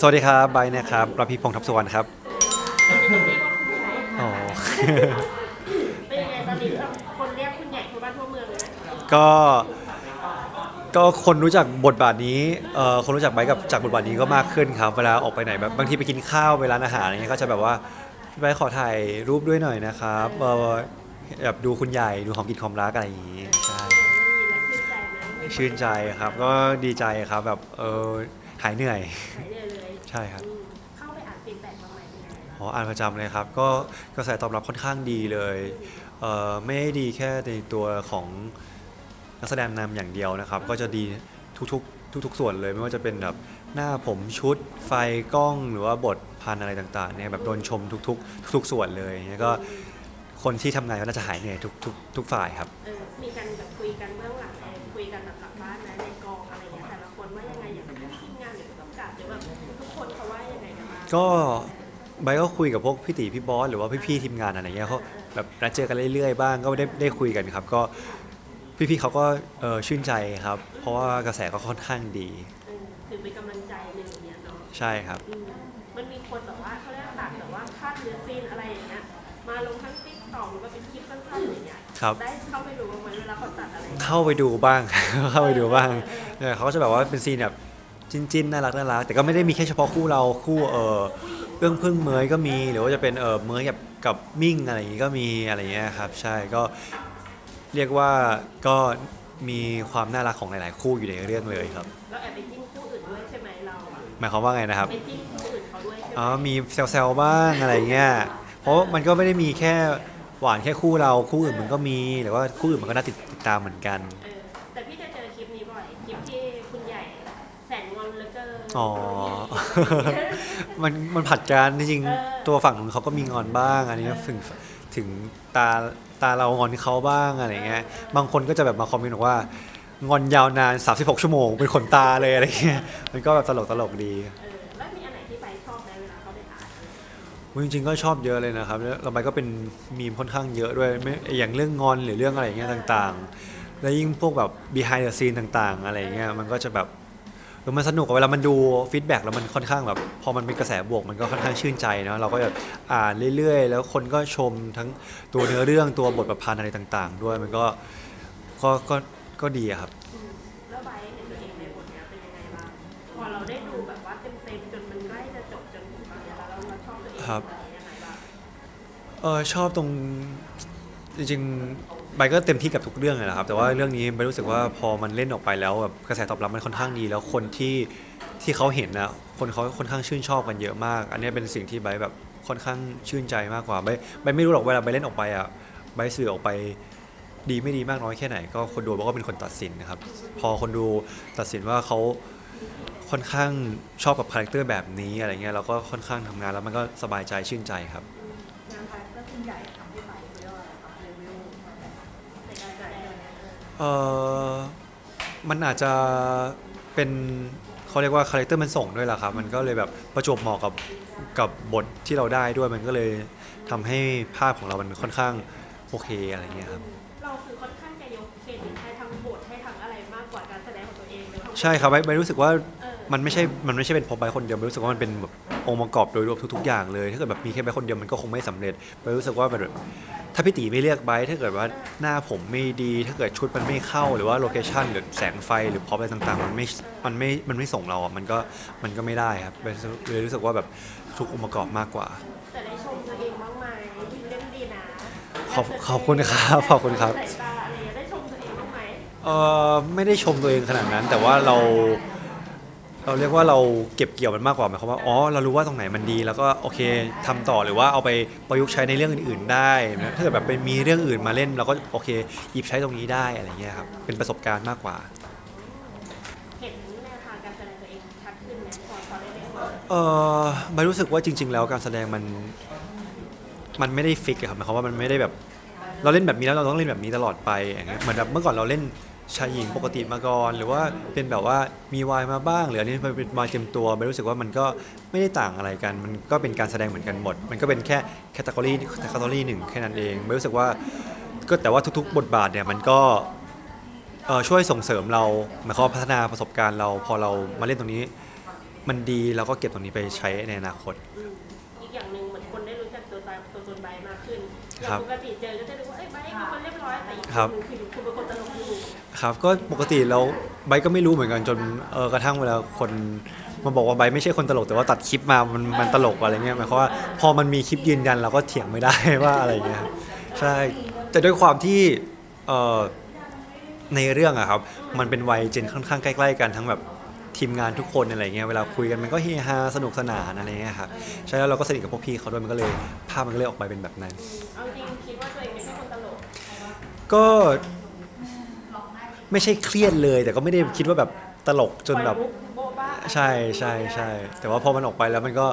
สวัสดีครับไบร์ทนะครับรพีพงศ์ทับสุวรรณครับอ๋อ เป็นยังไงตอนนี้คนเรียกคุณใหญ่ทั่วบ้านทั่วเมืองเลยนะก็ก็คนรู้จักบทบาทนี้เอ่อคนรู้จักไบร์ทกับจากบทบาทนี้ก็มากขึ้นครับ เวลาออกไปไหนแบบบางทีไปกินข้าวไปร้านอาหารอะไรเงี้ยก็จะแบบว่าพี่ไบร์ทขอถ่ายรูปด้วยหน่อยนะครับเอ่อแบบดูคุณใหญ่ดูของกินความรักอะไรอย่างงี้ใช่มีแล้ว ชื่นใจไหมมีชื่นใจครับ ก็ดีใจครับแบบเออหายเหนื่อย หายเหนื่อยเลยใช่ครับ อืมเข้าไปอ่านฟีดแบ็กมาใหม่เป็นยังไงอ๋ออ่านประจำเลยครับ ก็กระแสตอบรับค่อนข้างดีเลยเอ่อไม่ได้ดีแค่ในตัวของนักแสดงนำอย่างเดียวนะครับ ก็จะดีทุกๆทุกๆส่วนเลย ไม่ว่าจะเป็นแบบหน้าผมชุดไฟกล้องหรือว่าบทพันอะไรต่างๆเนี่ยแบบโดนชมทุกๆ ทุกๆส่วนเลยเนี่ยก็คนที่ทำงานก็น่าจะหายเหนื่อยทุกทุกทุกฝ่ายครับ เออมีการแบบคุยกันเบื้องหลังเอง กันบ้างก็ไบร์ทก็คุยกับพวกพี่ตีพี่บอสหรือว่าพี่ๆทีมงานอะไรเงี้ยเขาแบบนัดเจอกันเรื่อยๆบ้างก็ได้ได้คุยกันครับ ก็พี่ๆเขาก็เออชื่นใจครับ เพราะว่ากระแสก็ค่อนข้างดีเออถือเป็นกำลังใจหนึ่งอย่างเงี้ยเนาะใช่ครับ อืมมันมีคนแบบว่าเขาเรียกตัดแบบว่าคัดหรือซีนอะไรอย่างเงี้ยมาลงทั้งติ๊กต็อกหรือว่าเป็นคลิปสั้นๆอย่างเงี้ยครับ ได้เข้าไปดูบ้างไหมเวลาเขาตัดอะไรเข้าไปดูบ้าง เข้าไปดูบ้างเออเขาก็จะแบบว่าเป็นซีนแบบ จิ้นๆน่ารักน่ารักแต่ก็ไม่ได้มีแค่เฉพาะคู่เราคู่เออเอื้องพึ่งเมยก็มีหรือว่าจะเป็นเออเมยกับกับมิ่งอะไรอย่างงี้ก็มีอะไรเงี้ยครับ ใช่ก็เรียกว่าก็มีความน่ารักของหลาย ๆ คู่อยู่ในเรื่องเลยครับเราแอบไปจิ้นคู่อื่นด้วยใช่ไหมเราอะหมายความว่าไงนะครับ ไปจิ้นคู่อื่นเขาด้วยใช่ไหมอ๋อมีแซวๆบ้างอะไรเงี้ย เพราะมันก็ไม่ได้มีแค่หวานแค่คู่เราคู่อื่นมันก็มีหรือว่าคู่อื่นมันก็น่าติดติดตามเหมือนกัน เออแต่พี่จะเจอคลิปนี้บ่อยคลิปที่คุณใหญ่แสนงอนเหลื อเกินอ๋อ มันมันผัดกันจริงเออๆตัวฝั่งนู้นเขาก็มีงอนบ้าง อันนี้ถึงถึงตาตาเรางอนเขาบ้างอะไรเงี้ย บางคนก็จะแบบมาคอมเมนต์บอกว่างอนยาวนาน 36 ชั่วโมง เป็นขนตาเลยอะไรเงี้ย มันก็แบบตลกตลกๆดีเออแล้วมีอันไหนที่ไปชอบไหมเวลาเขาไปอ่านอุ๊ยจริงๆก็ชอบเยอะเลยนะครับแล้วเราไปก็เป็นมีมค่อนข้างเยอะด้วยไม่อย่างเรื่องงอนหรือเรื่องอะไรอย่างเงี้ยต่าง ๆ แล้วยิ่งพวกแบบ behind the scene ต่าง ๆ อะไรอย่างเงี้ย มันก็จะแบบ เออมันสนุกอะเวลามันดูฟีดแบ็กแล้วมันค่อนข้างแบบพอมันเป็นกระแสบวกมันก็ค่อนข้างชื่นใจเนาะเราก็แบบอ่านเรื่อยๆ แล้วคนก็ชมทั้งตัวเนื้อเรื่องตัวบทประพันธ์อะไรต่าง ๆ ด้วยมันก็ก็ก็ก็ดีอะครับ อืมแล้วไบร์ทเห็นตัวเองในบทเนี้ยเป็นยังไงบ้างพอเราได้ดูแบบว่าเต็มๆจนมันใกล้จะจบจนถึงตอนเนี้ยแล้วเราเราชอบตัวเองครับยังไงบ้างเออชอบตรงจริงๆ ใบก็เต็มที่กับทุกเรื่องเลยนะครับแต่ว่าเรื่องนี้ใบรู้สึกว่าพอมันเล่นออกไปแล้วแบบกระแสตอบรับมันค่อนข้างดีแล้วคนที่ที่เขาเห็นนะคนเขาค่อนข้างชื่นชอบกันเยอะมาก อันนี้เป็นสิ่งที่ใบแบบค่อนข้างชื่นใจมากกว่าใบใบไม่รู้หรอกเวลาใบเล่นออกไปอะใบสื่อออกไปดีไม่ดีมากน้อยแค่ไหน ก็คนดูกว่าเป็นคนตัดสินนะครับพอคนดูตัดสินว่าเขาค่อนข้างชอบกับคาแรคเตอร์แบบนี้อะไรเงี้ยเราก็ค่อนข้างทำงานแล้วมันก็สบายใจชื่นใจครับงานไบร์ทก็คุณใหญ่ทำให้ไบทเรียกว่าอะไรครับเลเวลในการแสดง เออเออมันอาจจะเป็นเขาเรียกว่าคาแรคเตอร์มันส่งด้วยแหละครับ มันก็เลยแบบประจวบเหมาะกับกับบทที่เราได้ด้วยมันก็เลยทำให้ภาพของเรามันค่อนข้างโอเคอะไรเงี้ยครับ เราคือค่อนข้างจะยกเครดิตให้ทั้งบทให้ทั้งอะไรมากกว่าการแสดงของตัวเองเลยทั้งหมดใช่ครับไม่ไม่รู้สึกว่าเออมันไม่ใช่ มันไม่ใช่เป็นเพอใบคนเดียวไม่รู้สึกว่ามันเป็นแบบองค์ประกอบโดยรวมทุกๆอย่างเลย ถ้าเกิดแบบมีแค่ใบคนเดียวมันก็คงไม่สำเร็จไปรู้สึกว่าแบบ ถ้าพี่ตีไม่เลือกใบถ้าเกิดว่าหน้าผมไม่ดี ถ้าเกิดชุดมันไม่เข้าหรือว่าโลเคชันหรือแสงไฟหรือพออะไรต่างๆ มันไม่มันไม่มันไม่ส่งเราอะมันก็มันก็ไม่ได้ครับเลยรู้สึกว่าแบบทุกองค์ประกอบมากกว่า แต่ได้ชมตัวเองบ้างไหมที่เล่นดีนะขอบขอบคุณครับขอบคุณครับสายตาอะไรอย่างเงี้ยได้ชมตัวเองบ้างไหมเออไม่ได้ชมตัวเองขนาดนั้น แต่ว่าเรา เราเรียกว่าเราเก็บเกี่ยวมันมากกว่าหมายความว่าอ๋อเรารู้ว่าตรงไหนมันดี แล้วก็โอเคทำต่อหรือว่าเอาไปประยุกต์ใช้ในเรื่องอื่น ๆ ได้นะถ้าเกิดแบบเป็นมีเรื่องอื่นมาเล่นเราก็โอเคหยิบใช้ตรงนี้ได้อะไรเงี้ยครับเป็นประสบการณ์มากกว่า เห็นแนวทางการแสดงตัวเองชัดขึ้นไหมพอพอได้เล่นมาเออไม่รู้สึกว่าจริง ๆ แล้วการแสดงมันมันไม่ได้ฟิกอะครับหมายความว่ามันไม่ได้แบบ เราเล่นแบบนี้แล้วเราต้องเล่นแบบนี้ตลอดไปอย่างเงี้ยเหมือนแบบเมื่อก่อนเราเล่น ชายหญิงปกติมาก่อน หรือว่าเป็นแบบว่ามีวายมาบ้าง หรืออันนี้มันเป็นวายเต็มตัวไม่รู้สึกว่ามันก็ไม่ได้ต่างอะไรกัน มันก็เป็นการแสดงเหมือนกันหมด มันก็เป็นแค่แคตตากรีแคตตากรีหนึ่งแค่นั้นเองไม่รู้สึกว่าก็แต่ว่าทุกๆ บทบาทเนี่ยมันก็เอ่อช่วยส่งเสริมเราหมายความว่าพัฒนาประสบการณ์เราพอเรามาเล่นตรงนี้ มันดีเราก็เก็บตรงนี้ไปใช้ในอนาคตอืมอีกอย่างหนึ่งเหมือนคนได้รู้จักตัวตนตัวตนไบร์ทมากขึ้นอย่าครังบปกติเจอก็จะรู้ว่าเอ้ยไบร์ทเป็นคนเรียบร้อยแต่อีกครับนหนึ่งคือคือเป็นคนตลกอยู่ ครับก็ปกติเราไบร์ทก็ไม่รู้เหมือนกันจนเออกระทั่งเวลาคนมาบอกว่าไบร์ทไม่ใช่คนตลกแต่ว่าตัดคลิปมามันมันตลกอะไรเงี้ยหมายความว่าพอมันมีคลิปยืนยันเราก็เถียงไม่ได้ ว่าอะไรเงี้ยครับใช่แต่ด้วยความที่เอ่อในเรื่องอะครับมันเป็นวัยเจนค่อนข้างใกล้ๆกันทั้งแบบทีมงานทุกคนอะไรเงี้ยเวลาคุยกันมันก็เฮฮาสนุกสนานอะไรเงี้ยครับใช่แล้วเราก็สนิทกับพวกพี่เขาด้วยมันก็เลยภาพมันก็เลยออกไปเป็นแบบนั้นอืมเอาจริงคิดว่าตัวเองไม่ใช่คนตลก ก็ ไม่ใช่เครียดเลย แต่ก็ไม่ได้คิดว่าแบบตลกจนแบบปล่อยมุกโบ๊ะบ้าใช่ใช่ใช่แต่ว่าพอมันออกไปแล้วมันก็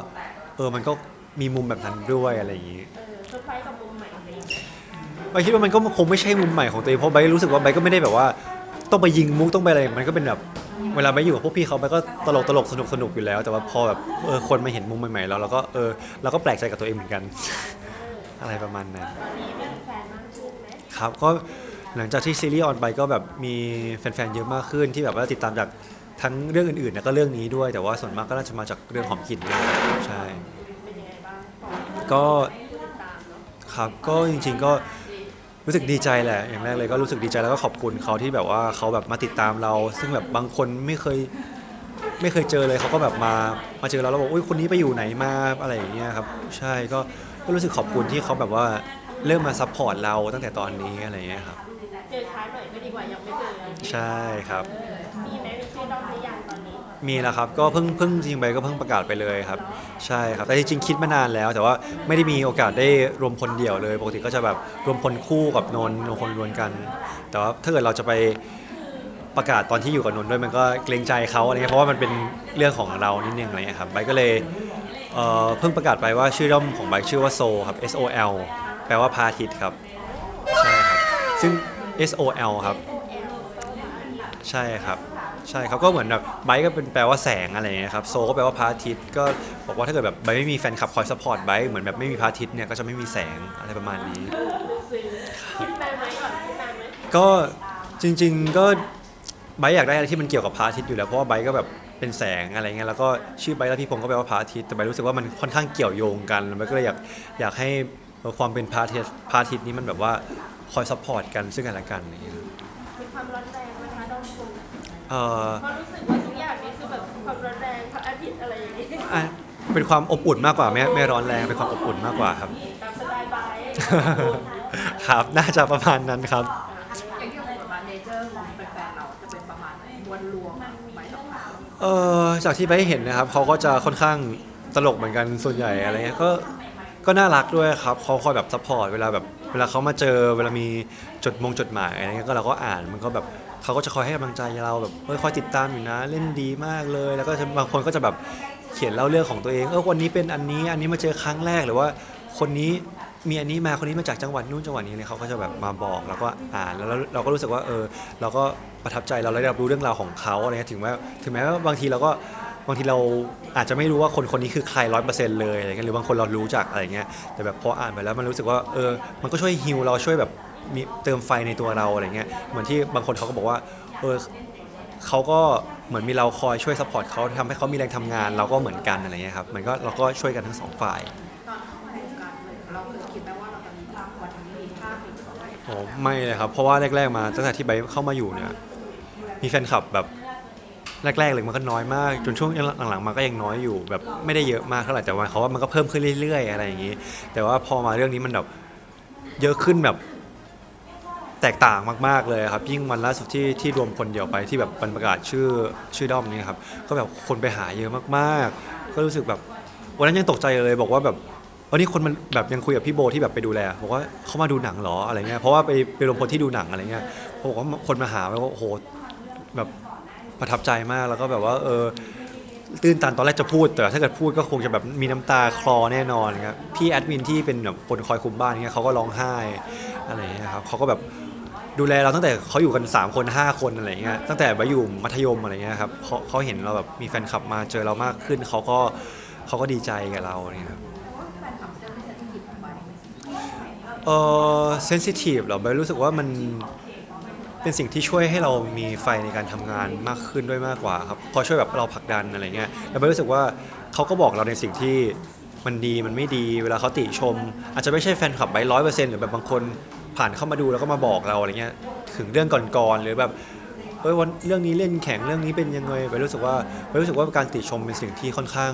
เออมันก็มีมุมแบบนั้นด้วยอะไรอย่างนี้เออเซอร์ไพรส์กับมุมใหม่อะไรอย่างเงี้ยไบคิดว่ามันก็คงไม่ใช่มุมใหม่ของตัวเองเพราะไบรู้สึกว่าไบก็ไม่ได้แบบว่า ต้องไปยิงมุกต้องไปอะไรมันก็เป็นแบบเวลาไบอยู่กับพวกพี่เขาไบก็ตลกตลกสนุกสนุกอยู่แล้ว แต่ว่าพอแบบเออคนมาเห็นมุมใหม่ๆแล้วเราก็เออเราก็แปลกใจกับตัวเองเหมือนกัน อะไรประมาณนั้นตอนนี้มีแฟนมากขึ้นไหมครับก็ หลังจากที่ซีรีส์ออนไปก็แบบมีแฟนๆเยอะมากขึ้นที่แบบว่าติดตามจากทั้งเรื่องอื่นๆแล้วก็เรื่องนี้ด้วย แต่ว่าส่วนมากก็น่าจะมาจากเรื่องของกลิ่นด้วยใช่ ก็ครับก็จริง ๆก็รู้สึกดีใจแหละอย่างแรกเลยก็รู้สึกดีใจแล้วก็ขอบคุณเขาที่แบบว่าเขาแบบมาติดตามเรา ซึ่งแบบบางคนไม่เคยไม่เคยเจอเลยเขาก็แบบมามาเจอเราแล้วบอกอุ้ยคนนี้ไปอยู่ไหนมาอะไรอย่างเงี้ยครับ ใช่ก็ก็รู้สึกขอบคุณที่เขาแบบว่า เริ่มมาซัพพอร์ตเราตั้งแต่ตอนนี้อะไรอย่างเงี้ยครับ เจอช้าหน่อยก็ดีกว่ายังไม่เจอใช่ครับ มีไหมมีชื่อด้อมหรือยังตอนนี้มีแล้วครับก็เพิ่งเพิ่งจริงไปก็เพิ่งประกาศไปเลยครับ ใช่ครับ แต่จริงๆคิดมานานแล้ว แต่ว่าไม่ได้มีโอกาสได้รวมพลเดี่ยวเลยปกติก็จะแบบรวมพลคู่กับนนท์รวมพลรวมกัน แต่ว่าถ้าเกิดเราจะไปประกาศตอนที่อยู่กับนนท์ด้วยมันก็เกรงใจเขาอะไรเงี้ยเพราะว่ามันเป็นเรื่องของเรานิดนึงอะไรเงี้ยครับไบร์ทก็เลยเอ่อเพิ่งประกาศไปว่าชื่อด้อมของไบร์ทชื่อว่าโซครับ S O L แป ลว่าพระอาทิตย์ครับ ใช่ครับ ซึ่ง S O L ครับ ใช่ครับ ใช่ครับ ก็เหมือนแบบไบค์ก็เป็นแปลว่าแสงอะไรอย่างเงี้ยครับ โซก็แปลว่าพระอาทิตย์ก็บอกว่าถ้าเกิดแบบไบค์ไม่มีแฟนคลับคอยสปอร์ตไบค์เหมือนแบบไม่มีพระอาทิตย์เนี่ยก็จะไม่มีแสงอะไรประมาณนี้ดูซึ้งคิดนานไหมก่อนคิดนานไหมก็จริง ๆก็ไบค์อยากได้อะไรที่มันเกี่ยวกับพระอาทิตย์อยู่แล้วเพราะว่าไบค์ก็แบบเป็นแสงอะไรเงี้ยแล้วก็ชื่อไบค์และพี่พงศ์ก็แปลว่าพระอาทิตย์แต่ไบค์รู้สึกว่ามันค่อนข้างเกี่ยวโยงกันไบค์ก็เลยอยากอยากให้ เอ่อความเป็นพระอาทิตย์พระอาทิตย์นี้มันแบบว่าคอยซัพพอร์ตกันซึ่งกันและกันอะไรอย่างเงี้ยครับมีความร้อนแรงไหมคะด้อมคุณเอ่อเพราะรู้สึกว่าทุกอย่างนี้คือแบบความร้อนแรงพระอาทิตย์อะไรอย่างนี้อะเป็นความอบอุ่นมากกว่าไม่ไม่ร้อนแรงเป็นความอบอุ่นมากกว่าครับ ตามสไตล์ไบร์ทครับน่าจะประมาณนั้นครับ อย่างที่บอกว่าเนเจอร์ของแฟนๆเราจะเป็นประมาณไหนมวลรวมไปต่อมาเออจากที่ไปเห็นนะครับเขาก็จะค่อนข้างตลกเหมือนกันส่วนใหญ่อะไรเงี้ยก็ ก็น่ารักด้วยครับเขาคอยแบบซัพพอร์ตเวลาแบบเวลาเขามาเจอเวลามีจดมงจดหมายอะไรเงี้ยก็เราก็อ่านมันก็แบบเขาก็จะคอยให้กำลังใจเราแบบเออคอยติดตามอยู่นะ เล่นดีมากเลย แล้วก็จะบางคนก็จะแบบเขียนเล่าเรื่องของตัวเองเออวันนี้เป็นอันนี้อันนี้มาเจอครั้งแรกหรือว่าคนนี้มีอันนี้มาคนนี้มาจากจังหวัดนู้นจังหวัดนี้เลยเขาก็จะแบบมาบอกแล้วก็อ่านแล้วเราเราก็รู้สึกว่าเออเราก็ประทับใจเราได้รับรู้เรื่องราวของเขาอะไรเงี้ยถึงแม้ถึงแม้ว่าบางทีเราก็ บางทีเราอาจจะไม่รู้ว่าคนคนนี้คือใครร้อยเปอร์เซ็นต์เลยอะไรเงี้ยหรือบางคนเรารู้จักอะไรเงี้ยแต่แบบพออ่านไปแล้วมันรู้สึกว่าเออมันก็ช่วยฮิวเราช่วยแบบมีเติมไฟในตัวเราอะไรเงี้ยเหมือนที่บางคนเขาก็บอกว่าเออเขาก็เหมือนมีเราคอยช่วยซัพพอร์ตเขาทำให้เขามีแรงทำงานเราก็เหมือนกันอะไรเงี้ยครับมันก็เราก็ช่วยกันทั้งสองฝ่าย ตอนเข้ามาในวงการเราเคยคิดไหมว่าเราจะมีภาพวันนี้มีภาพอีกต่อไปโอ้ไม่เลยครับ เพราะว่าแรก ๆ มาตั้งแต่ที่ไบเข้ามาอยู่เนี่ย มีแฟนคลับแบบ แรกๆเลยมันก็น้อยมากจนช่วงหลังๆมาก็ยังน้อยอยู่แบบไม่ได้เยอะมากเท่าไหร่แต่ว่าเขาว่ามันก็เพิ่มขึ้นเรื่อยๆ อะไรอย่างนี้ แต่ว่าพอมาเรื่องนี้มันแบบเยอะขึ้นแบบแตกต่างมากๆเลยครับ ยิ่งวันล่าสุดที่ที่รวมคนเดียวไปที่แบบมันประกาศชื่อชื่อด้อมนี้ครับก็แบบคนไปหาเยอะมากๆ ก็รู้สึกแบบวันนั้นยังตกใจเลยบอกว่าแบบวันนี้คนมันแบบยังคุยกับพี่โบที่แบบไปดูแลบอกว่าเขามาดูหนังหรออะไรเงี้ยเพราะว่าไปไปรวมพลที่ดูหนังอะไรเงี้ยเขาบอกว่าคนมาหาแล้วก็โอ้โหแบบ ประทับใจมากแล้วก็แบบว่าเออตื่นตันตอนแรกจะพูด แต่ถ้าเกิดพูดก็คงจะแบบมีน้ำตาคลอแน่นอนครับพี่แอดมินที่เป็นแบบคนคอยคุมบ้านเงี้ยเขาก็ร้องไห้อะไรเงี้ยครับเขาก็แบบดูแลเราตั้งแต่เขาอยู่กัน 3 คน 5 คนอะไรเงี้ยตั้งแต่ไปอยู่มัธยมอะไรเงี้ยครับเขาเขาเห็นเราแบบมีแฟนคลับมาเจอเรามากขึ้นเขาก็เขาก็ดีใจกับเราเนี่ยครับเออเซนซิทีฟเหรอเบรู้สึกว่ามัน เป็นสิ่งที่ช่วยให้เรามีไฟในการทำงานมากขึ้นด้วยมากกว่าครับพอช่วยแบบเราผลักดันอะไรเงี้ยแล้วไบร์ทรู้สึกว่าเขาก็บอกเราในสิ่งที่มันดีมันไม่ดีเวลาเขาติชม อาจจะไม่ใช่แฟนคลับไบร้อยเปอร์เซ็นต์หรือแบบบางคนผ่านเข้ามาดูแล้วก็มาบอกเราอะไรเงี้ยถึงเรื่องก่อนๆหรือแบบเอ้ยวันเรื่องนี้เล่นแข่งเรื่องนี้เป็นยังไงไปรู้สึกว่าไปรู้สึกว่าการติชมเป็นสิ่งที่ค่อนข้าง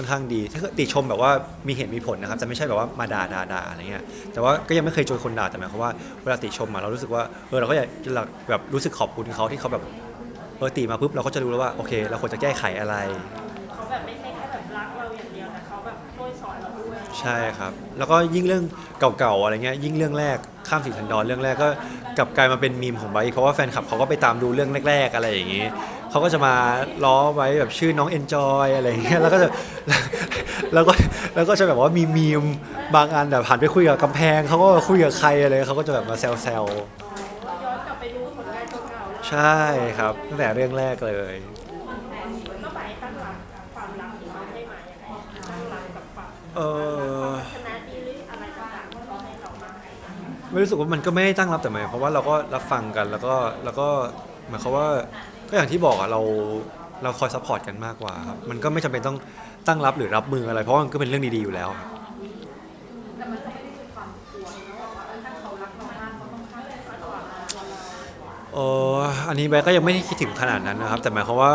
ค่อนข้างดี ถ้าเกิดติชมแบบว่ามีเหตุมีผลนะครับ จะไม่ใช่แบบว่ามาด่าด่าด่าอะไรเงี้ย แต่ว่าก็ยังไม่เคยเจอคนด่าแต่หมายความว่าเวลาติชมอะเรารู้สึกว่าเออเราก็อยากแบบรู้สึกขอบคุณเขาที่เขาแบบเออติมาปุ๊บเราก็จะรู้แล้วว่าโอเค เราควรจะแก้ไขอะไร เขาแบบไม่ใช่แค่แบบรักเราอย่างเดียวแต่เขาแบบช่วยสอนเราด้วยใช่ครับ แล้วก็ยิ่งเรื่องเก่าๆอะไรเงี้ยยิ่งเรื่องแรกข้ามสีทันดอนเรื่องแรกก็กลับกลายมาเป็นมีมของไบร์ทเพราะว่าแฟนคลับเขาก็ไปตามดูเรื่องแรก ๆ อะไรอย่างงี้ เขาก็จะมาล้อไว้แบบชื่อน้องเอนจอยอะไรอย่างเงี้ยแล้วก็จะแล้วก็แล้วก็จะแบบว่ามีมีมบางอันแบบผ่านไปคุยกับกำแพงเขาก็คุยกับใครอะไรเขาก็จะแบบมาแซวย้อนกลับไปดูผลงานเก่าๆแล้วๆใช่ครับตั้งแต่เรื่องแรกเลย ก็ไปตั้งหลักความรักที่เขาให้มายังไงตั้งหลักกับความเออชนะดีหรืออะไรต่างๆที่เขาให้เรามาให้ไม่รู้สึกว่ามันก็ไม่ได้ตั้งรับแต่หมายเพราะว่าเราก็รับฟังกันแล้วก็แล้วก็หมายความว่า ก็อย่างที่บอกอะเราเราคอยซัพพอร์ตกันมากกว่าครับมันก็ไม่จำเป็นต้องตั้งรับหรือรับมืออะไร เพราะว่ามันก็เป็นเรื่องดีๆอยู่แล้วครับแต่มันก็ไม่ได้เป็นความกลัวนะว่าเออถ้าเขารักเรามากเขาต้องฆ่าเราก่อนเอออันนี้ใบร์ทก็ยังไม่ได้คิดถึงขนาดนั้นนะครับ แต่หมายความว่า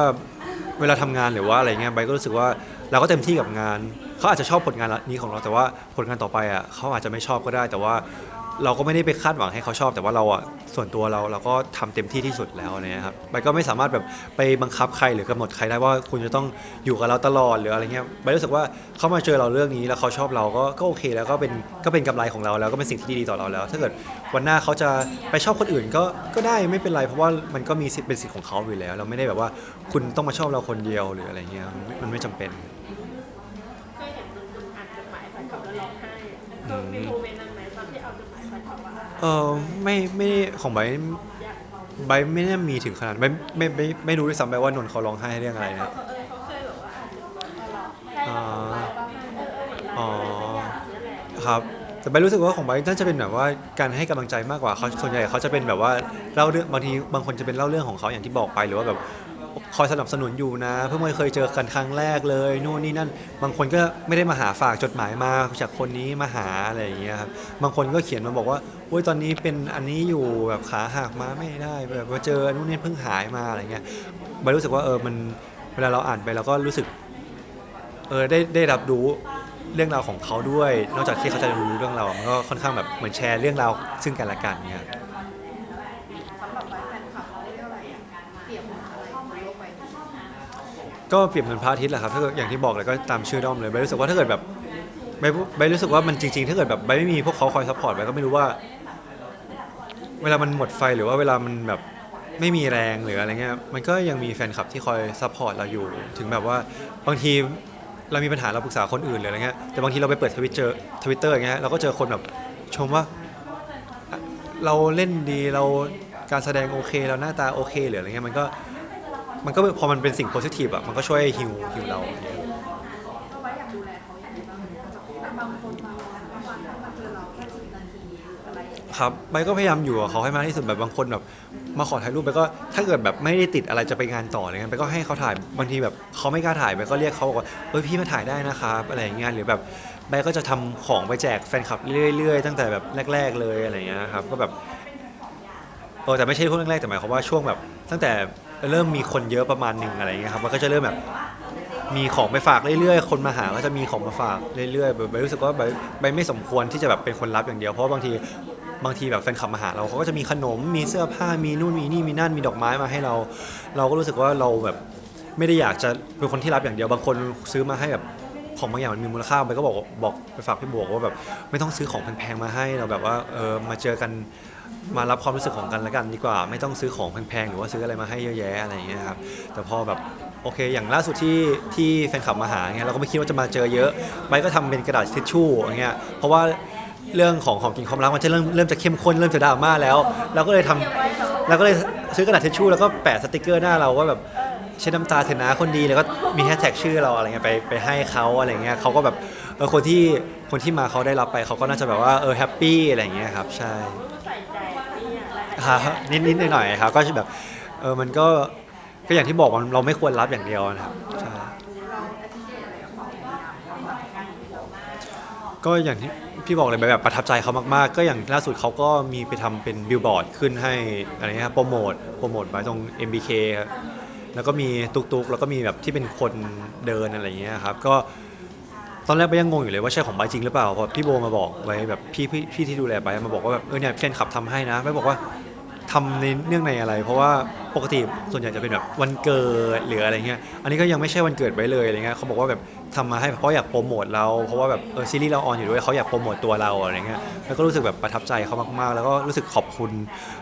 เวลาทำงานหรือว่าอะไรเงี้ยใบร์ทก็รู้สึกว่าเราก็เต็มที่กับงาน เขาอาจจะชอบผลงานนี้ของเราแต่ว่าผลงานต่อไปอะเขาอาจจะไม่ชอบก็ได้ แต่ว่า เราก็ไม่ได้ไปคาดหวังให้เขาชอบ แต่ว่าเราอะส่วนตัวเราเราก็ทำเต็มที่ที่สุดแล้วเนี่ยครับใบร์ทก็ไม่สามารถแบบไปบังคับใครหรือกำหนดใครได้ว่าคุณจะต้องอยู่กับเราตลอดหรืออะไรเงี้ยใบร์ทรู้สึกว่าเขามาเจอเราเรื่องนี้แล้วเขาชอบเราก็ก็โอเค แล้วก็เป็นก็เป็นกำไรของเราแล้วก็เป็นสิ่งที่ดีต่อเราแล้ว ถ้าเกิดวันหน้าเขาจะไปชอบคนอื่นก็ก็ได้ไม่เป็นไร เพราะว่ามันก็มีสิทธิ์เป็นสิทธิ์ของเขาอยู่แล้ว เราไม่ได้แบบว่าคุณต้องมาชอบเราคนเดียวหรืออะไรเงี้ยมันไม่มันไม่จำเป็นเคยเห็นคุณคุณอ่านจดหมายแฟนคลับแล้วร้องไห้เรามีโมเมนต์ เออไม่ไม่ของใบร์ทอยากใบร์ทไม่ได้มีถึงขนาดไม่ไม่ไม่ไม่รู้ด้วยซ้ำไปว่านนท์เขาร้องไห้เรื่องอะไรนะ เออเขาเคยแบบว่าอ่านจดหมายมาหรอกแค่อ๋อเออเออเหมืออครับแต่ใบรู้สึกว่าของใบร์ทน่าจะเป็นแบบว่าการให้กำลังใจมากกว่าเขาส่วนใหญ่เขาจะเป็นแบบว่าเล่าเรื่องบางทีบางคนจะเป็นเล่าเรื่องของเขาอย่างที่บอกไปหรือว่าแบบ คอยสนับสนุนอยู่นะ เพิ่งเคยเจอกันครั้งแรกเลยนู่นนี่นั่น บางคนก็ไม่ได้มาหาฝากจดหมายมาจากคนนี้มาหาอะไรอย่างเงี้ยครับบางคนก็เขียนมาบอกว่าโอ้ยตอนนี้เป็นอันนี้อยู่แบบขาหักมาไม่ได้แบบมาเจอนู่นนี่เพิ่งหายมาอะไรเงี้ยใบร์ทรู้สึกว่าเออมันเวลาเราอ่านไปเราก็รู้สึกเออได้ได้รับรู้เรื่องราวของเขาด้วย นอกจากที่เขาจะรู้เรื่องเรามันก็ค่อนข้างแบบเหมือนแชร์เรื่องราวซึ่งกันและกันเนี่ย ก็เปรียบเหมือนพระอาทิตย์แหละครับถ้าเกิดอย่างที่บอกเลยก็ตามชื่อด้อมเลยใบรู้สึกว่าถ้าเกิดแบบใบใบรู้สึกว่ามันจริงๆ ถ้าเกิดแบบใบไม่มีพวกเขาคอยซัพพอร์ตใบก็ไม่รู้ว่า เวลามันหมดไฟหรือว่าเวลามันแบบไม่มีแรงหรืออะไรเงี้ยมันก็ยังมีแฟนคลับที่คอยซัพพอร์ตเราอยู่ ถึงแบบว่าบางทีเรามีปัญหาเราปรึกษาคนอื่นหรืออะไรเงี้ยแต่บางทีเราไปเปิดทวิตเจอทวิตเตอร์อย่างเงี้ยเราก็เจอคนแบบชมว่าเราเล่นดีเราการแสดงโอเค เราหน้าตาโอเคหรืออะไรเงี้ยมันก็ มันก็พอมันเป็นสิ่งโพสิทีฟอะมันก็ช่วยฮิวฮิวเราอย่างเงี้ยก็ไว้อยากดูแลเขาอย่างไรบ้างแต่บางคนบางวันบางวันมาเจอเราแค่สิบนาทีอะไรอย่างเงี้ย ครับใบก็พยายามอยู่กับเขาให้มากที่สุดแบบบางคนแบบมาขอถ่ายรูปไปก็ถ้าเกิดแบบไม่ได้ติดอะไรจะไปงานต่ออะไรเงี้ยไปก็ให้เขาถ่ายบางทีแบบเขาไม่กล้าถ่ายไปก็เรียกเขาบอกว่าเอ้ยพี่มาถ่ายได้นะครับอะไรอย่างเงี้ยหรือแบบใบก็จะทำของไปแจกแฟนคลับเรื่อยๆตั้งแต่แบบแรก ๆเลยอะไรเงี้ยครับก็แบบเออแต่ไม่ใช่ช่วงแรกๆแต่หมายความว่าช่วงแบบตั้งแต่ เริ่มมีคนเยอะประมาณหนึ่งอะไรอย่างเงี้ยครับมันก็จะเริ่มแบบมีของไปฝากเรื่อยๆ คนมาหาก็จะมีของมาฝากเรื่อยๆแบบรู้สึกว่าใบไม่สมควรที่จะแบบเป็นคนรับอย่างเดียวเพราะบางทีบางทีแบบแฟนคลับมาหาเราเขาก็จะมีขนมมีเสื้อผ้ามีนู่นมีนี่มีนั่นมีดอกไม้มาให้เรา เราก็รู้สึกว่าเราแบบไม่ได้อยากจะเป็นคนที่รับอย่างเดียวบางคนซื้อมาให้แบบของบางอย่างมันมีมูลค่าไปก็บอกบอกไปฝากพี่บวกว่าแบบไม่ต้องซื้อของแพงๆมาให้เราแบบว่าเออมาเจอกัน มารับความรู้สึกของกันและกันดีกว่า ไม่ต้องซื้อของแพงๆหรือว่าซื้ออะไรมาให้เยอะแยะอะไรอย่างเงี้ยครับแต่พอแบบโอเค อย่างล่าสุดที่ที่แฟนคลับมาหาเงี้ยเราก็ไม่คิดว่าจะมาเจอเยอะไบก็ทำเป็นกระดาษทิชชู่อย่างเงี้ยเพราะว่าเรื่องของของกินความรักมันจะเริ่มเริ่มจะเข้มข้นเริ่มจะดราม่าแล้วเราก็เลยทำเราก็เลยซื้อกระดาษทิชชู่แล้วก็แปะสติกเกอร์หน้าเราว่าแบบเช็ดน้ำตาเถอะนะคนดีแล้วก็มีแฮชแท็กชื่อเราอะไรเงี้ยไปไปให้เขาอะไรเงี้ยเขาก็แบบเออคนที่คนที่มาเขาได้รับไปเขาก็น่าจะแบบว่าเออแฮปปี้อะไรเงี้ยครับใช่ ครับนิดนิดหน่อยหน่อยๆครับก็แบบเออมันก็ก็อย่างที่บอกมันเราไม่ควรรับอย่างเดียวนะครับใช่ก็อย่างที่พี่บอกเลยแบบประทับใจเขามากๆ ก็อย่างล่าสุดเขาก็มีไปทำเป็นบิลบอร์ดขึ้นให้อะไรเงี้ยครับโปรโมทโปรโมทไว้ตรง MBK ครับแล้วก็มีตุกๆ แล้วก็มีแบบที่เป็นคนเดินอะไรเงี้ยครับก็ ตอนแรกไปยังงงอยู่เลยว่าใช่ของไบร์ทจริงหรือเปล่าพอพี่โบมาบอกไว้แบบพี่พี่พี่ที่ดูแลไบร์ทมาบอกว่าแบบเออเนี่ยแฟนคลับทำให้นะไบร์ทบอกว่า ทำในเนื่องในอะไร เพราะว่าปกติส่วนใหญ่จะเป็นแบบวันเกิดหรืออะไรเงี้ยอันนี้ก็ยังไม่ใช่วันเกิดไว้เลยอะไรเงี้ยเขาบอกว่าแบบทำมาให้เพราะอยากโปรโมทเราเพราะว่าแบบเออซีรีส์เราออนอยู่ด้วยเขาอยากโปรโมทตัวเราอะไรเงี้ยแล้วก็รู้สึกแบบประทับใจเขามากๆ แล้วก็รู้สึกขอบคุณ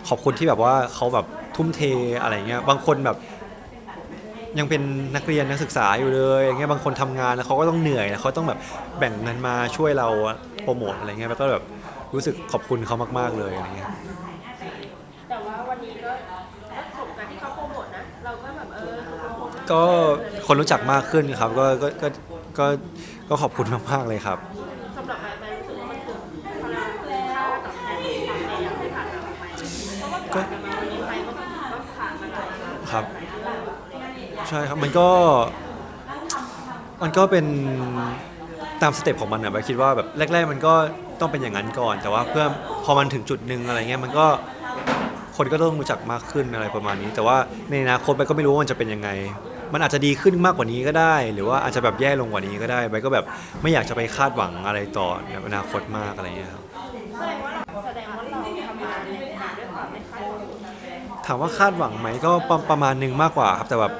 ขอบคุณที่แบบว่าเขาแบบทุ่มเทอะไรเงี้ยบางคนแบบยังเป็นนักเรียนนักศึกษาอยู่เลยอย่างเงี้ยบางคนทำงานแล้วเขาก็ต้องเหนื่อยแล้วเขาต้องแบบแบ่งเงินมาช่วยเราโปรโมทอะไรเงี้ยแล้วก็แบบรู้สึกขอบคุณเขามาก ๆเลยอะไรเงี้ย ก็คนรู้จักมากขึ้นครับ ก็ก็ก็ก็ก็ขอบคุณมากๆเลยครับ สำหรับไปไปรู้สึกว่ามันเกิดพลังค่ากับแรงความพยายามที่ผ่านมาไหมเพราะว่าผ่านมาวันนี้ไปก็ก็ผ่านมาหลายครับใช่ครับมันก็ มันก็เป็นตามสเต็ปของมันอะไปคิดว่าแบบแรก ๆ มันก็ต้องเป็นอย่างนั้นก่อน แต่ว่าเพื่อพอมันถึงจุดหนึ่งอะไรเงี้ยมันก็คนก็ต้องรู้จักมากขึ้นอะไรประมาณนี้ แต่ว่าในอนาคตไปก็ไม่รู้ว่ามันจะเป็นยังไง มันอาจจะดีขึ้นมากกว่านี้ก็ได้ หรือว่าอาจจะแบบแย่ลงกว่านี้ก็ได้ไปก็แบบไม่อยากจะไปคาดหวังอะไรต่อในอนาคตมากอะไรเงี้ยครับแสดงว่าเราแสดงว่าเราทำงานในงานด้วยความไม่คาดหวังถามว่าคาดหวังไหมก็ประประมาณหนึงมากกว่าครับแต่แบบ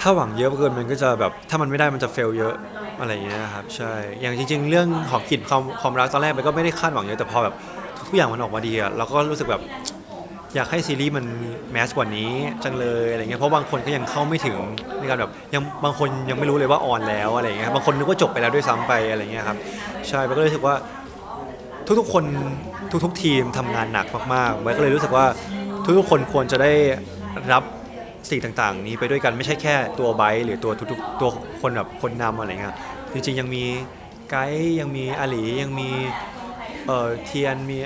ถ้าหวังเยอะเกินมันก็จะแบบถ้ามันไม่ได้มันจะเฟลเยอะอะไรอย่างเงี้ยครับใช่อย่างจริง ๆ เรื่องของกลิ่นความความรักตอนแรกมันก็ไม่ได้คาดหวังเยอะแต่พอแบบทุกอย่างมันออกมาดีอะเราก็รู้สึกแบบ อยากให้ซีรีส์มันแมสกว่านี้จังเลยอะไรเงี้ยเพราะบางคนก็ยังเข้าไม่ถึงในการแบบยังบางคนยังไม่รู้เลยว่าออนแล้วอะไรเงี้ยบางคนนึกว่าจบไปแล้วด้วยซ้ำไปอะไรเงี้ยครับใช่มันก็เลยรู้สึกว่าทุกๆคนทุกๆทีมทำงานหนักมากๆไว้ก็เลยรู้สึกว่าทุกๆคนควรจะได้รับสิ่งต่างๆ นี้ไปด้วยกันไม่ใช่แค่ตัวไบร์หรือตัวทุกๆตัวคนแบบคนนำอะไรเงี้ยจริงๆยังมีไกด์ยังมีอาหลียังมี เอ่อเทียนมี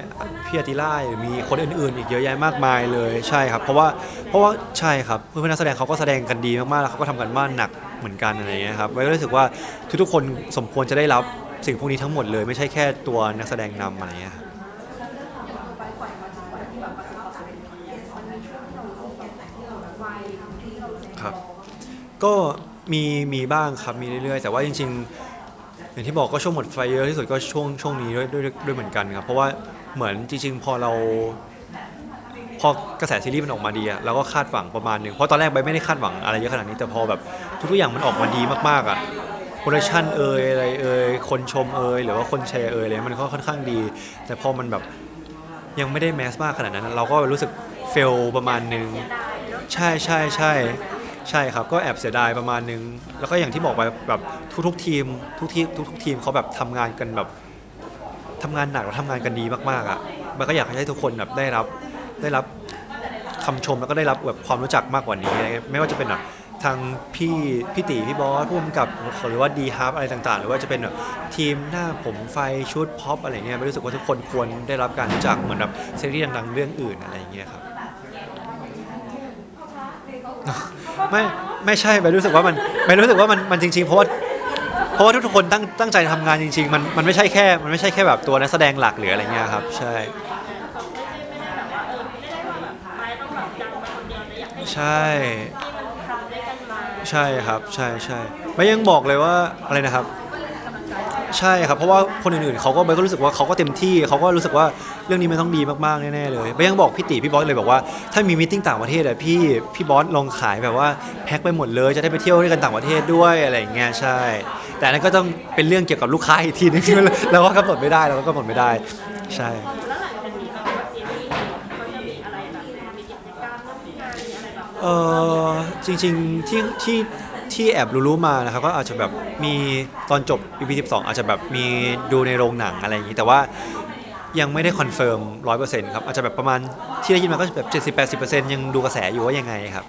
พี่อาติล่าหรือมีคนอื่นๆ อีกเยอะแยะมากมายเลยใช่ครับ เพราะว่าเพราะว่าใช่ครับเพื่อนๆนักแสดงเขาก็แสดงกันดีมากๆแล้วเขาก็ทำกันบ้านหนักเหมือนกันอะไรเงี้ยครับไว้ก็รู้สึกว่าทุกๆคนสมควรจะได้รับสิ่งพวกนี้ทั้งหมดเลยไม่ใช่แค่ตัวนักแสดงนำอะไรเงี้ยครับไปปล่อยมาถึงวันที่แบบประสบความสำเร็จมันมีช่วงที่เรารู้แบบที่เราแบบวัยที่เรารู้สึกครับ ก็มีมีบ้างครับมีเรื่อยๆ แต่ว่าจริง ๆ อย่างที่บอกก็ช่วงหมดไฟเยอะที่สุดก็ช่วงช่วงนี้ด้วยด้วยด้วยเหมือนกันครับเพราะว่าเหมือนจริง ๆ พอเรา พอกระแสซีรีส์มันออกมาดีอะเราก็คาดหวังประมาณหนึ่งเพราะตอนแรกใบไม่ได้คาดหวังอะไรเยอะขนาดนี้แต่พอแบบทุกๆอย่างมันออกมาดีมากๆอะโปรดักชันเอ่ยอะไรเอ่ยคนชมเอ่ยหรือว่าคนแชร์เอ่ยอะไรมันก็ค่อนข้างดี แต่พอมันแบบยังไม่ได้แมสมากขนาดนั้น เราก็รู้สึกเฟลประมาณหนึ่งใช่ใช่ใช่ ใช่ครับก็แอบเสียดายประมาณนึง แล้วก็อย่างที่บอกไปแบบทุกๆทีมทุกทีทุกทุกทีมเขาแบบทำงานกันแบบทำงานหนักแล้วทำงานกันดีมากๆอะมันก็อยากให้ทุกคนแบบได้รับได้รับคำชมแล้วก็ได้รับแบบความรู้จักมากกว่านี้ไม่ว่าจะเป็นแบบทางพี่พี่ตีพี่บอสผู้กำกับหรือว่าดีฮับอะไรต่างๆ หรือว่าจะเป็นแบบทีมหน้าผมไฟชุดพ็อปอะไรเงี้ยไม่รู้สึกว่าทุกคนควรได้รับการรู้จักเหมือนแบบซีรีส์ดังๆเรื่องอื่นอะไรอย่างเงี้ยครับ ไม่ไม่ใช่ไปรู้สึกว่ามันไปรู้สึกว่ามันมันจริงๆเพราะว่าเพราะว่าทุกๆคนตั้งตั้งใจทำงานจริง ๆ มันมันไม่ใช่แค่ มันไม่ใช่แค่แบบตัวนักแสดงหลักหรืออะไรเงี้ยครับ ใช่ไม่ได้ไม่ได้แบบว่าเออไม่ได้ว่าแบบไม่ต้องแบบดังมาคนเดียวแต่อยากให้ใช่ที่มันทำด้วยกันมาใช่ครับ ใช่ใช่ไม่ยังบอกเลยว่าอะไรนะครับ ใช่ครับ เพราะว่าคนอื่นๆเขาก็เบย์ก็รู้สึกว่าเขาก็เต็มที่เขาก็รู้สึกว่าเรื่องนี้มันต้องดีมากๆแน่ๆเลยเบย์ยังบอกพี่ติพี่บอสเลยบอกว่าถ้ามีมิ팅ต่างประเทศอะพี่พี่บอสลองขายแบบว่าแพ็คไปหมดเลยจะได้ไปเที่ยวด้วยกันต่างประเทศด้วยอะไรอย่างเงี้ยใช่ แต่อันนั้นก็ต้องเป็นเรื่องเกี่ยวกับลูกค้าอีกทีนึง เราก็กำหนดไม่ได้เราก็กำหนดไม่ได้ใช่ แล้วหลังจากนี้แบบซีรีส์เขาจะมีอะไรแบบมีกิจกรรมมีงานมีอะไรแบบ เออจริงๆที่ที่ ที่แอบรู้ๆมานะครับก็อาจจะแบบมีตอนจบ EP 12 อาจจะแบบมีดูในโรงหนังอะไรอย่างนี้ แต่ว่ายังไม่ได้คอนเฟิร์มร้อยเปอร์เซ็นต์ครับอาจจะแบบประมาณที่ได้ยินมาก็แบบเจ็ดสิบแปดสิบเปอร์เซ็นต์ยังดูกระแสอยู่ว่ายังไงครับ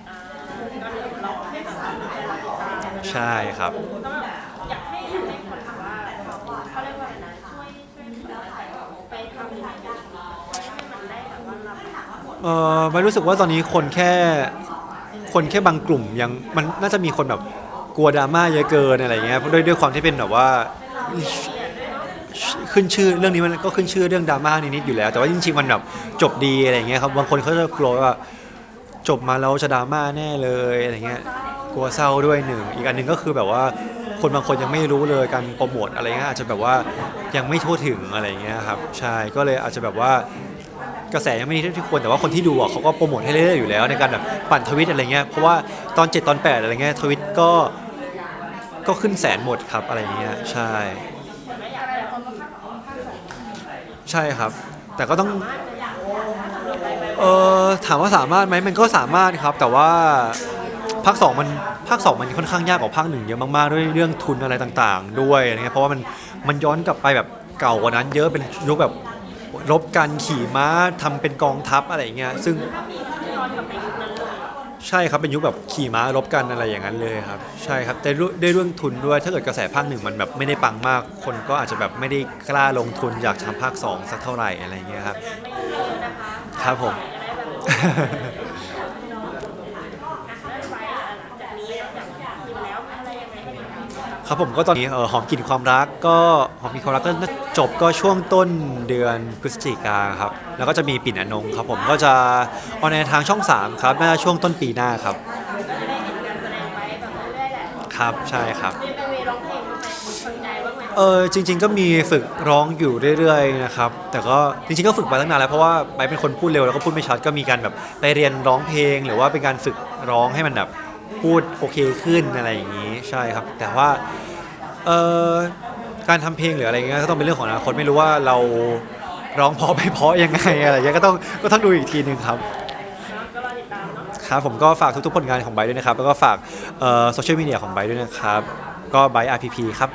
ใช่ครับ เออไม่รู้สึกว่าตอนนี้คนแค่ คนแค่บางกลุ่มยังมันน่าจะมีคนแบบกลัวดราม่าเยอะเกินอะไรเงี้ยเพราะด้วยด้วยความที่เป็นแบบว่าขึ้นชื่อเรื่องนี้มันก็ขึ้นชื่อเรื่องดราม่านิดๆอยู่แล้ว แต่ว่าจริงๆมันแบบจบดีอะไรเงี้ยครับบางคนเขาจะกลัวว่าจบมาแล้วจะดราม่าแน่เลยอะไรเงี้ยกลัวเศร้าด้วยหนึ่งอีกอันหนึ่งก็คือแบบว่าคนบางคนยังไม่รู้เลยการโปรโมทอะไรเงี้ยอาจจะแบบว่ายังไม่ทั่วถึงอะไรเงี้ยครับใช่ก็เลยอาจจะแบบว่า กระแสยังไม่ดีเท่าที่ควรแต่ว่าคนที่ดูอะเขาก็โปรโมทให้เรื่อยๆอยู่แล้วในการแบบปั่นทวิตอะไรเงี้ยเพราะว่าตอน 7 ตอน 8 อะไรเงี้ยทวิตก็ก็ขึ้นแสนหมดครับอะไรเงี้ยใช่ ใช่ครับ แต่ก็ต้องเออถามว่าสามารถไหมมันก็สามารถครับ แต่ว่าภาคสองมันภาคสองมันค่อนข้างยากกว่าภาคหนึ่งเยอะมากๆด้วยเรื่องทุนอะไรต่างๆ ด้วยอะไรเงี้ยเพราะว่ามันมันย้อนกลับไปแบบเก่ากว่านั้น เยอะเป็นยุคแบบ รบกันขี่ม้าทำเป็นกองทัพอะไรเงี้ยซึ่งใช่ครับเป็นยุคแบบขี่ม้ารบกันอะไรอย่างนั้นเลยครับ ใช่ครับแต่ด้วยด้วยเรื่องทุนด้วยถ้าเกิดกระแสภาคหนึ่งมันแบบไม่ได้ปังมาก คนก็อาจจะแบบไม่ได้กล้าลงทุนอยากทำภาคสองสักเท่าไหร่อะไรเงี้ยครับ ครับผม แล้วไปหลังจากนี้อยากกินแล้วอะไรยังไงให้ติดตาม ครับผมก็ตอนนี้เออหอมกลิ่นความรักก็หอมกลิ่นความรักก็น่าจบก็ช่วงต้นเดือนพฤศจิกาครับแล้วก็จะมีปิ่นอนงครับผมก็จะออนแอร์ทางช่อง 3 ครับน่าจะช่วงต้นปีหน้าครับครับใช่ครับมีไปเวร้องจบ้างไหมเออจริง ๆ ก็มีฝึกร้องอยู่เรื่อยๆนะครับแต่ก็จริงๆก็ฝึกมาตั้งนานแล้วเพราะว่าไปเป็นคนพูดเร็วแล้วก็พูดไม่ชัดก็มีการแบบไปเรียนร้องเพลง หรือว่าเป็นการฝึกร้องให้มันแบบ พูดโอเคขึ้นอะไรอย่างนี้ใช่ครับ แต่ว่าเออการทำเพลงหรืออะไรเงี้ยก็ต้องเป็นเรื่องของอนาคตไม่รู้ว่าเราร้องเพราะไม่เพราะยังไงอะไรเงี้ยก็ต้องก็ต้องดูอีกทีหนึ่งครับครับผมก็ฝากทุกๆผลงานของไบด้วยนะครับ แล้วก็ฝากโซเชียลมีเดียของไบด้วยนะครับ ก็ไบร์ท RPP ครับ